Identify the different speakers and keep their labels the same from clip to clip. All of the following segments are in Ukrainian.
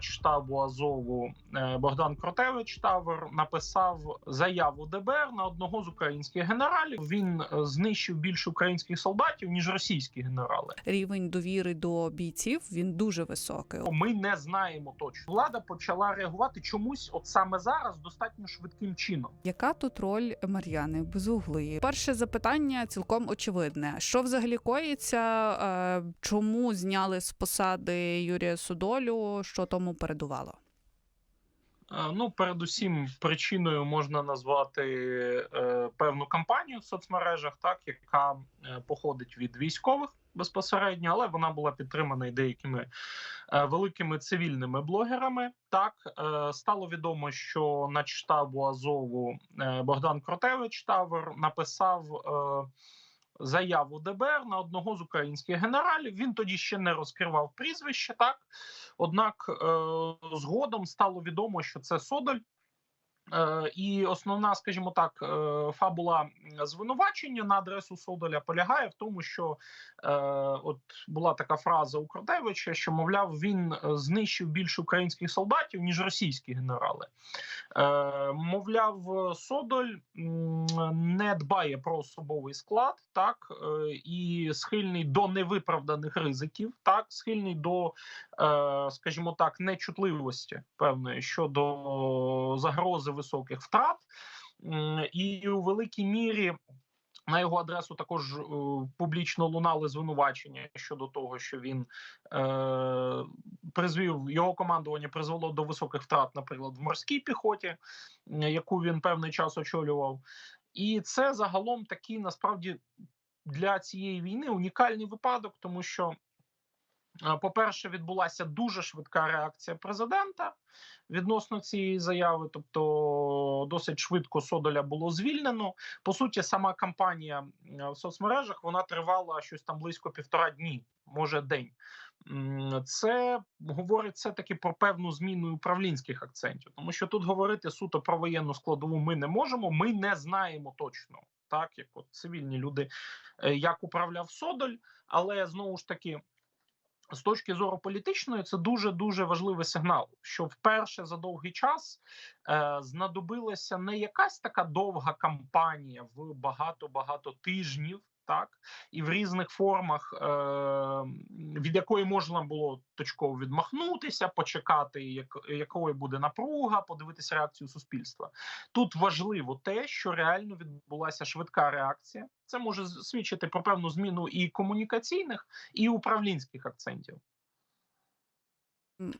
Speaker 1: штабу Азову е, Богдан Кротевич Тавр написав заяву ДБР на одного з українських генералів. Він е, знищив більше українських солдатів ніж російські генерали.
Speaker 2: Рівень довіри до бійців він дуже високий.
Speaker 1: Ми не знаємо точно. Влада почала реагувати чомусь, от саме зараз, достатньо швидким чином.
Speaker 2: Яка тут роль Мар'яни Безуглої? Перше запитання цілком очевидне. Що взагалі коїться? Е, Чому зняли з посади Юрія Судолю? Що тому передувало?
Speaker 1: Е, Ну, передусім, причиною можна назвати е, певну кампанію в соцмережах, так яка е, походить від військових безпосередньо, але вона була підтримана й деякими е, великими цивільними блогерами. Так е, стало відомо, що на штабу Азову е, Богдан Кротевич Тавр написав. Е, Заяву ДБР на одного з українських генералів. Він тоді ще не розкривав прізвище, так однак е, згодом стало відомо, що це Содоль. Е, і основна, скажімо так, е, фабула звинувачення на адресу Содоля полягає в тому, що е, от була така фраза у Кротевича, що мовляв він знищив більше українських солдатів ніж російські генерали. Мовляв, Содоль не дбає про особовий склад, так і схильний до невиправданих ризиків, так схильний до, скажімо так, нечутливості певної щодо загрози високих втрат, і у великій мірі. На його адресу також е, публічно лунали звинувачення щодо того, що він е, призвів його командування призвело до високих втрат, наприклад, в морській піхоті, е, яку він певний час очолював. І це загалом такий насправді для цієї війни унікальний випадок, тому що, е, по-перше, відбулася дуже швидка реакція президента відносно цієї заяви. Тобто, досить швидко Содоля було звільнено. По суті, сама кампанія е, в соцмережах вона тривала щось там близько півтора дні, може день. Це говорить все таки про певну зміну управлінських акцентів, тому що тут говорити суто про воєнну складову ми не можемо. Ми не знаємо точно. Так, як от цивільні люди, е, як управляв Содоль, але знову ж таки, з точки зору політичної, це дуже дуже важливий сигнал, що вперше за довгий час е, знадобилася не якась така довга кампанія в багато багато тижнів. Так і в різних формах, е, від якої можна було точково відмахнутися, почекати, як, якою буде напруга, подивитися реакцію суспільства. Тут важливо те, що реально відбулася швидка реакція. Це може свідчити про певну зміну і комунікаційних, і управлінських акцентів.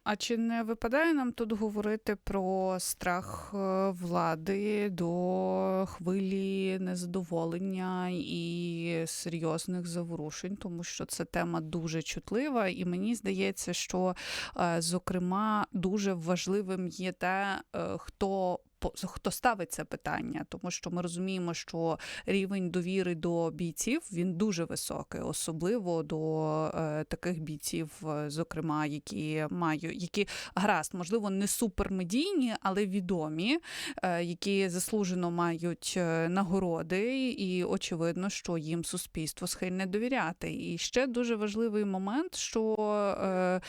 Speaker 2: А чи не випадає нам тут говорити про страх е, влади до хвилі незадоволення і серйозних заворушень, тому що це тема дуже чутлива, і мені здається, що е, зокрема дуже важливим є те, е, хто хто ставить це питання, тому що ми розуміємо, що рівень довіри до бійців він дуже високий, особливо до е, таких бійців, е, зокрема, які мають які гаразд, можливо, не супермедійні, але відомі, е, які заслужено мають е, нагороди, і очевидно, що їм суспільство схильне довіряти. І ще дуже важливий момент, що е, е,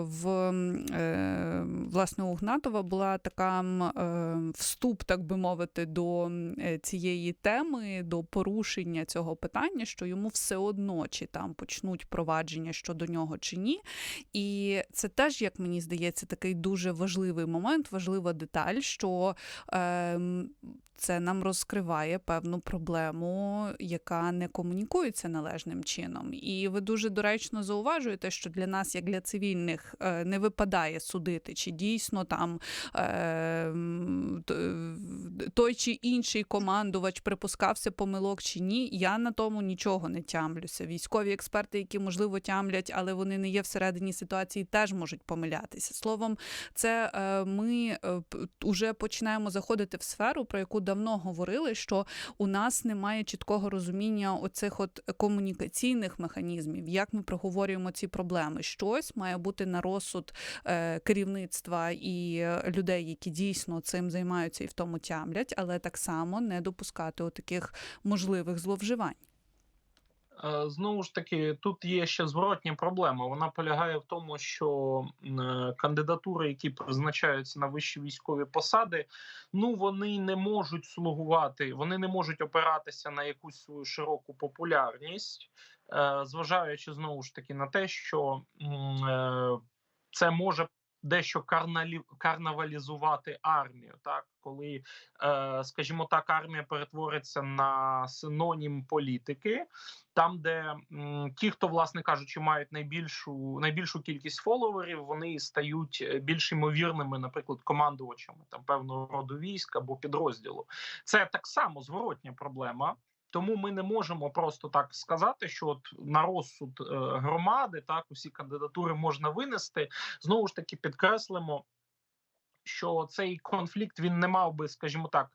Speaker 2: в е, власне у Гнатова була така е, вступ, так би мовити, до е, цієї теми, до порушення цього питання, що йому все одно чи там почнуть провадження щодо нього чи ні. І це теж, як мені здається, такий дуже важливий момент, важлива деталь, що ем, це нам розкриває певну проблему, яка не комунікується належним чином. І ви дуже доречно зауважуєте, що для нас, як для цивільних, е, не випадає судити, чи дійсно там е, е, той чи інший командувач припускався помилок чи ні. Я на тому нічого не тямлюся. Військові експерти, які можливо тямлять, але вони не є всередині ситуації, теж можуть помилятися. Словом, це е, ми е, п- починаємо заходити в сферу, про яку давно говорили, що у нас немає чіткого розуміння оцих от комунікаційних механізмів, як ми проговорюємо ці проблеми. Щось має бути на розсуд е, керівництва і е, людей, які дійсно цим займаються і в тому тямлять, але так само не допускати таких можливих зловживань.
Speaker 1: Е, Знову ж таки, тут є ще зворотня проблема. Вона полягає в тому, що е, кандидатури, які призначаються на вищі військові посади, ну вони не можуть слугувати, вони не можуть опиратися на якусь свою широку популярність, е, зважаючи знову ж таки на те, що це може дещо карналі... карнавалізувати армію, так коли, е, скажімо так, армія перетвориться на синонім політики там, де м, ті, хто, власне кажучи, мають найбільшу найбільшу кількість фоловерів, вони стають е, більш ймовірними, наприклад, командувачами там певного роду військ або підрозділу. Це так само зворотня проблема. Тому ми не можемо просто так сказати, що от на розсуд е, громади так усі кандидатури можна винести. Знову ж таки підкреслимо, що цей конфлікт він не мав би, скажімо так,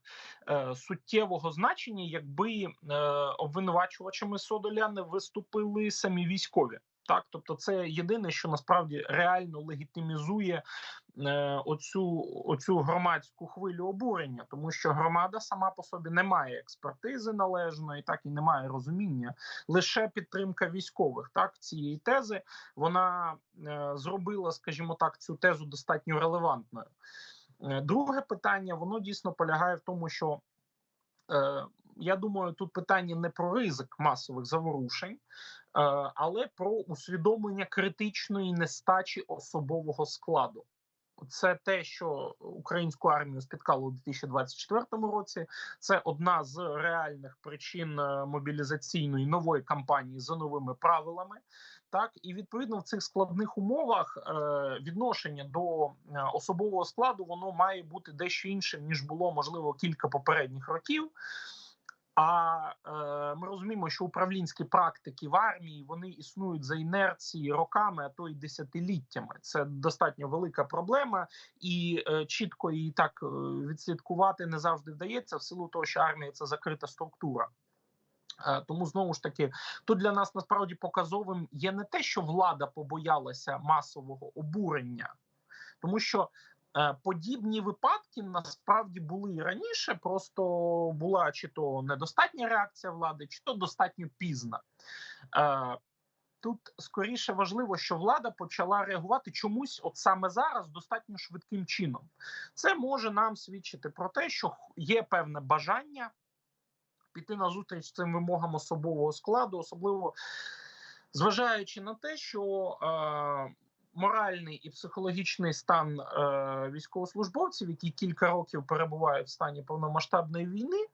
Speaker 1: е, суттєвого значення, якби е, обвинувачувачами Содоля не виступили самі військові. Так, тобто, це єдине, що насправді реально легітимізує е, оцю, оцю громадську хвилю обурення, тому що громада сама по собі не має експертизи належної, так і не має розуміння. Лише підтримка військових так цієї тези вона е, зробила, скажімо так, цю тезу достатньо релевантною. Е, Друге питання воно дійсно полягає в тому, що е, я думаю, тут питання не про ризик масових заворушень, але про усвідомлення критичної нестачі особового складу. Це те, що українську армію спіткало у 2024 році. Це одна з реальних причин е, мобілізаційної нової кампанії за новими правилами. Так і відповідно в цих складних умовах е, відношення до е, особового складу воно має бути дещо іншим ніж було можливо кілька попередніх років. А е, ми розуміємо, що управлінські практики в армії вони існують за інерції роками, а то й десятиліттями. Це достатньо велика проблема, і е, чітко її так е, відслідкувати не завжди вдається, в силу того, що армія це закрита структура. Е, Тому знову ж таки, тут для нас насправді показовим є не те, що влада побоялася масового обурення, тому що подібні випадки насправді були і раніше. Просто була чи то недостатня реакція влади, чи то достатньо пізна. Е, Тут скоріше важливо, що влада почала реагувати чомусь, от саме зараз, достатньо швидким чином. Це може нам свідчити про те, що є певне бажання піти на зустріч цим вимогам особового складу, особливо зважаючи на те, що е, моральний і психологічний стан е, військовослужбовців, які кілька років перебувають в стані повномасштабної війни.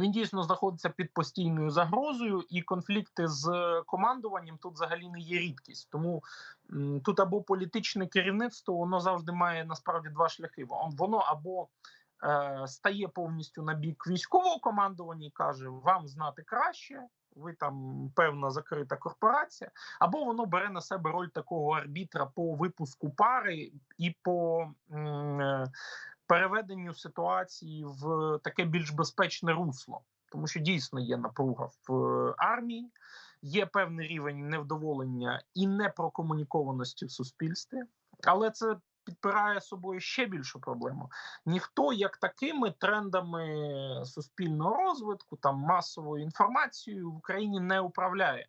Speaker 1: Він дійсно знаходиться під постійною загрозою, і конфлікти з командуванням тут взагалі не є рідкість. Тому м, тут або політичне керівництво, воно завжди має насправді два шляхи. Воно або е, стає повністю на бік військового командування і каже: вам знати краще, ви там певна закрита корпорація, або воно бере на себе роль такого арбітра по випуску пари і по е, переведенню ситуації в таке більш безпечне русло, тому що дійсно є напруга в е, армії. Є певний рівень невдоволення і непрокомунікованості в суспільстві, але це підпирає собою ще більшу проблему. Ніхто як такими трендами суспільного розвитку, там масовою інформацією в Україні не управляє.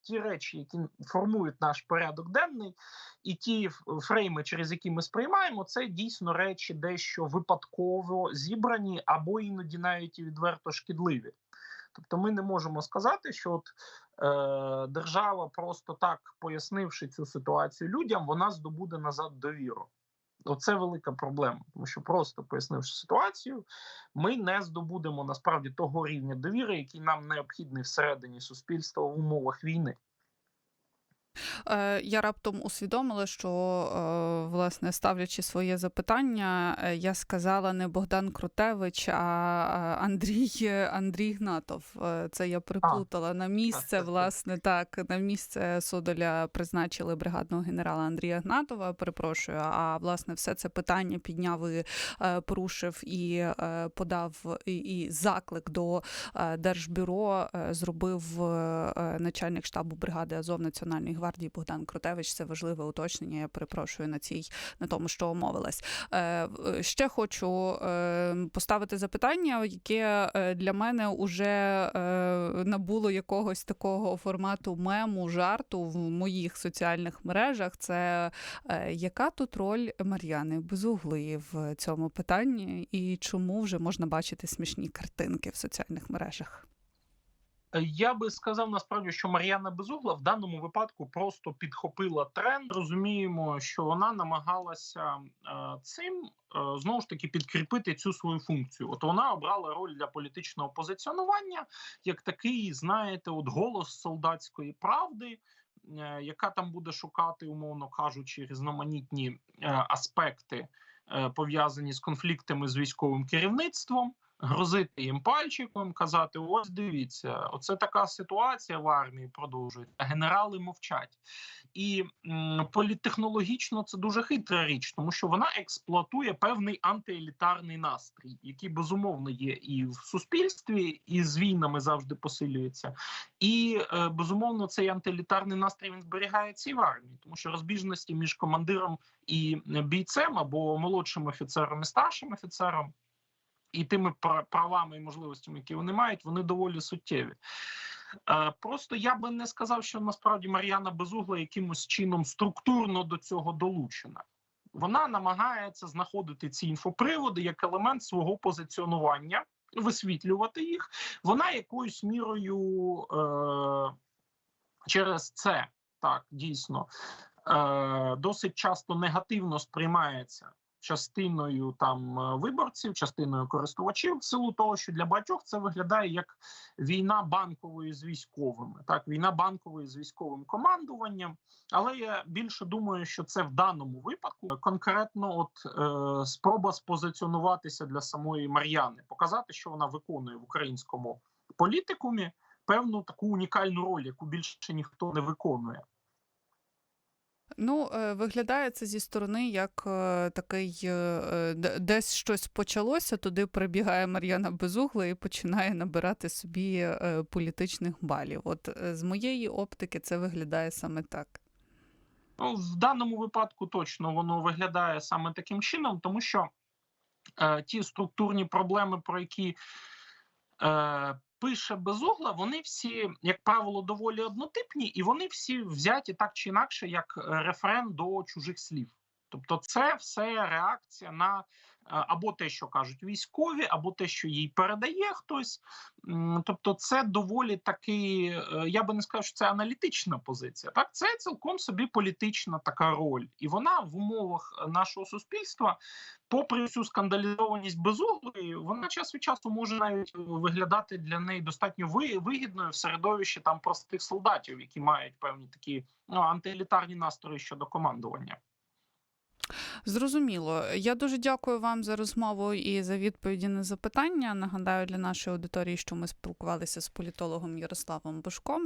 Speaker 1: Ті речі, які формують наш порядок денний, і ті фрейми, через які ми сприймаємо, це дійсно речі дещо випадково зібрані або іноді навіть відверто шкідливі. Тобто, ми не можемо сказати, що от, е, держава, просто так пояснивши цю ситуацію людям, вона здобуде назад довіру. Оце велика проблема, тому що просто пояснивши ситуацію, ми не здобудемо насправді того рівня довіри, який нам необхідний всередині суспільства в умовах війни.
Speaker 2: Е, Я раптом усвідомила, що е, власне ставлячи своє запитання, е, я сказала не Богдан Крутевич, а Андрій Андрій Гнатов. Це я приплутала на місце. Власне, так на місце Содоля призначили бригадного генерала Андрія Гнатова. Перепрошую. А власне, все це питання підняв і порушив і подав і, заклик до Держбюро зробив начальник штабу бригади Азов Національної гвардії Богдан Крутевич. Це важливе уточнення. Я перепрошую на цій на тому, що умовилась. Е, Ще хочу е, поставити запитання, яке е, для мене уже е, набуло якогось такого формату мему, жарту в моїх соціальних мережах. Це яка тут роль Мар'яни Безуглої в цьому питанні, і чому вже можна бачити смішні картинки в соціальних мережах?
Speaker 1: Е, Я би сказав насправді, що Мар'яна Безугла в даному випадку просто підхопила тренд. Розуміємо, що вона намагалася е, цим е, знову ж таки підкріпити цю свою функцію. От вона обрала роль для політичного позиціонування як такий, знаєте, от голос солдатської правди. Яка там буде шукати, умовно кажучи, різноманітні аспекти пов'язані з конфліктами з військовим керівництвом, грозити їм пальчиком, казати: ось дивіться, оце така ситуація в армії продовжується. Генерали мовчать. І м, політтехнологічно це дуже хитра річ, тому що вона експлуатує певний антиелітарний настрій, який безумовно є і в суспільстві, і з війнами завжди посилюється. І е, безумовно цей антиелітарний настрій він зберігається і в армії, тому що розбіжності між командиром і е, бійцем або молодшим офіцером і старшим офіцером. І тими правами і можливостями, які вони мають, вони доволі суттєві. Е, Просто я би не сказав, що насправді Мар'яна Безугла якимось чином структурно до цього долучена. Вона намагається знаходити ці інфоприводи як елемент свого позиціонування, висвітлювати їх. Вона якоюсь мірою е- через це так дійсно е- досить часто негативно сприймається частиною там е, виборців, частиною користувачів, в силу того, що для багатьох це виглядає як війна банкової з військовими, так війна банкової з військовим командуванням. Але я більше думаю, що це в даному випадку конкретно, от е, спроба спозиціонуватися для самої Мар'яни, показати, що вона виконує в українському політикумі певну таку унікальну роль, яку більше ніхто не виконує.
Speaker 2: Ну, е, виглядає це зі сторони як е, такий е, десь щось почалося, туди прибігає Мар'яна Безугла і починає набирати собі політичних балів. От з моєї оптики це виглядає саме так.
Speaker 1: Ну, в даному випадку точно воно виглядає саме таким чином, тому що е, ті структурні проблеми, про які пише Безугла, вони всі, як правило, доволі однотипні, і вони всі взяті так чи інакше, як е, референ до чужих слів. Тобто, це все реакція на або те, що кажуть військові, або те, що їй передає хтось. Тобто, це доволі таки, е, я би не сказав, що це аналітична позиція. Так, це цілком собі політична така роль, і вона в умовах нашого суспільства, попри всю скандалізованість безуглої, вона час від часу може навіть е, виглядати для неї достатньо ви- вигідною в середовищі там простих солдатів, які мають певні такі ну, антиелітарні настрої щодо командування.
Speaker 2: Зрозуміло. Я дуже дякую вам за розмову і за відповіді на запитання. Нагадаю для нашої аудиторії, що ми спілкувалися з політологом Ярославом Бушком.